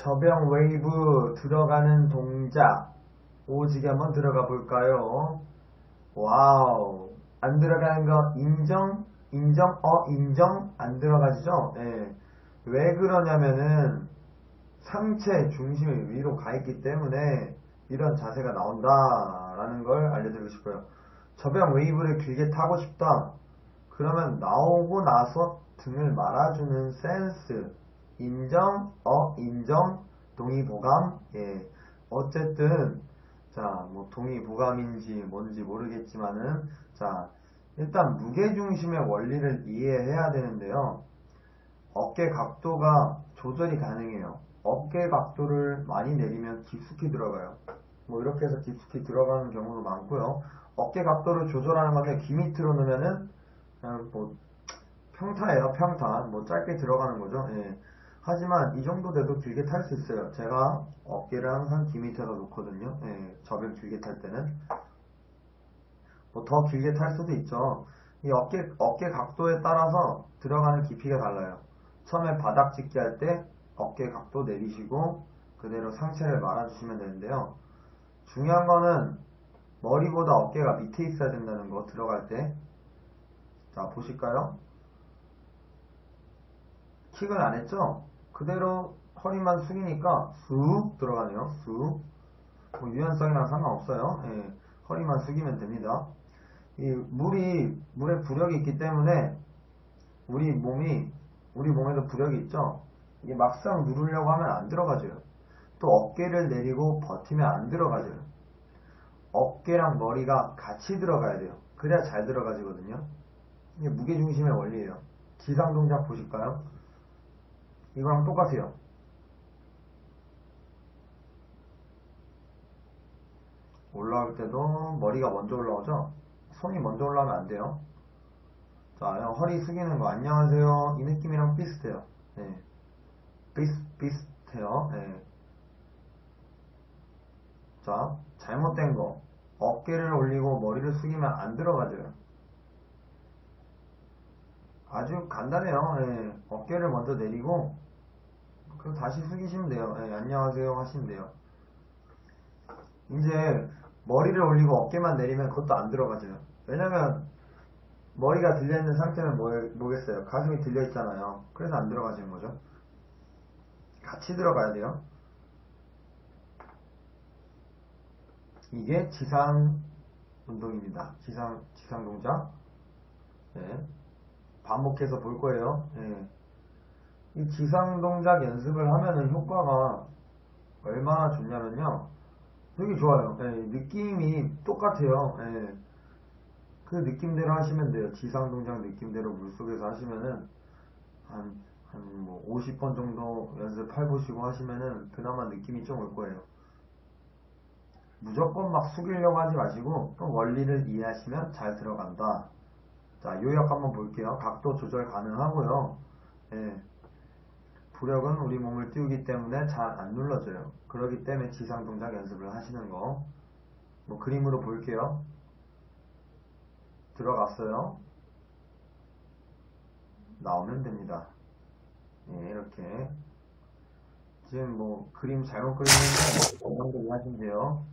저병 웨이브 들어가는 동작 오지게 한번 들어가 볼까요? 와우 안 들어가는 거 인정 인정 어 인정 안 들어가지죠? 예. 왜 그러냐면은 상체 중심이 위로 가 있기 때문에 이런 자세가 나온다라는 걸 알려드리고 싶어요. 저병 웨이브를 길게 타고 싶다. 그러면 나오고 나서 등을 말아주는 센스 인정, 어, 인정, 동의보감, 예. 어쨌든, 자, 뭐, 동의보감인지 뭔지 모르겠지만은, 자, 일단 무게중심의 원리를 이해해야 되는데요. 어깨 각도가 조절이 가능해요. 어깨 각도를 많이 내리면 깊숙이 들어가요. 뭐, 이렇게 해서 깊숙이 들어가는 경우도 많고요. 어깨 각도를 조절하는 건데, 귀 밑으로 넣으면은, 그냥 뭐, 평타예요, 평타. 뭐, 짧게 들어가는 거죠. 예. 하지만 이 정도 돼도 길게 탈 수 있어요. 제가 어깨를 항상 귀 밑에다 놓거든요. 예, 접을 길게 탈 때는. 뭐 더 길게 탈 수도 있죠. 이 어깨, 어깨 각도에 따라서 들어가는 깊이가 달라요. 처음에 바닥 짚기 할 때 어깨 각도 내리시고 그대로 상체를 말아주시면 되는데요. 중요한 거는 머리보다 어깨가 밑에 있어야 된다는 거 들어갈 때. 자, 보실까요? 킥을 안 했죠? 그대로 허리만 숙이니까 쑥 들어가네요. 쑥. 뭐 유연성이랑 상관없어요. 예, 허리만 숙이면 됩니다. 이 물이 물에 부력이 있기 때문에 우리 몸이 우리 몸에도 부력이 있죠. 이게 막상 누르려고 하면 안 들어가져요. 또 어깨를 내리고 버티면 안 들어가져요. 어깨랑 머리가 같이 들어가야 돼요. 그래야 잘 들어가지거든요. 이게 무게중심의 원리예요. 기상 동작 보실까요? 이거랑 똑같아요. 올라올 때도 머리가 먼저 올라오죠? 손이 먼저 올라오면 안 돼요. 자, 허리 숙이는 거 안녕하세요. 이 느낌이랑 비슷해요. 네. 비슷, 비슷해요. 네. 자, 잘못된 거. 어깨를 올리고 머리를 숙이면 안 들어가져요. 아주 간단해요. 예, 어깨를 먼저 내리고 그리고 다시 숙이시면 돼요. 예, 안녕하세요 하시면 돼요. 이제 머리를 올리고 어깨만 내리면 그것도 안 들어가져요. 왜냐면 머리가 들려있는 상태는 뭐, 뭐겠어요? 가슴이 들려있잖아요. 그래서 안 들어가지는 거죠. 같이 들어가야 돼요. 이게 지상 운동입니다. 지상, 지상 동작. 네. 반복해서 볼 거예요. 예. 이 지상 동작 연습을 하면은 효과가 얼마나 좋냐면요. 되게 좋아요. 예, 느낌이 똑같아요. 예. 그 느낌대로 하시면 돼요. 지상 동작 느낌대로 물속에서 하시면은 한, 한 뭐 50번 정도 연습해 보시고 하시면은 그나마 느낌이 좀 올 거예요. 무조건 막 숙이려고 하지 마시고 또 원리를 이해하시면 잘 들어간다. 자, 요약 한번 볼게요. 각도 조절 가능하고요. 예. 부력은 우리 몸을 띄우기 때문에 잘 안 눌러져요. 그러기 때문에 지상 동작 연습을 하시는 거. 뭐 그림으로 볼게요. 들어갔어요. 나오면 됩니다. 예, 이렇게. 지금 뭐 그림 잘못 그리는데 이 정도 이해하시면 돼요.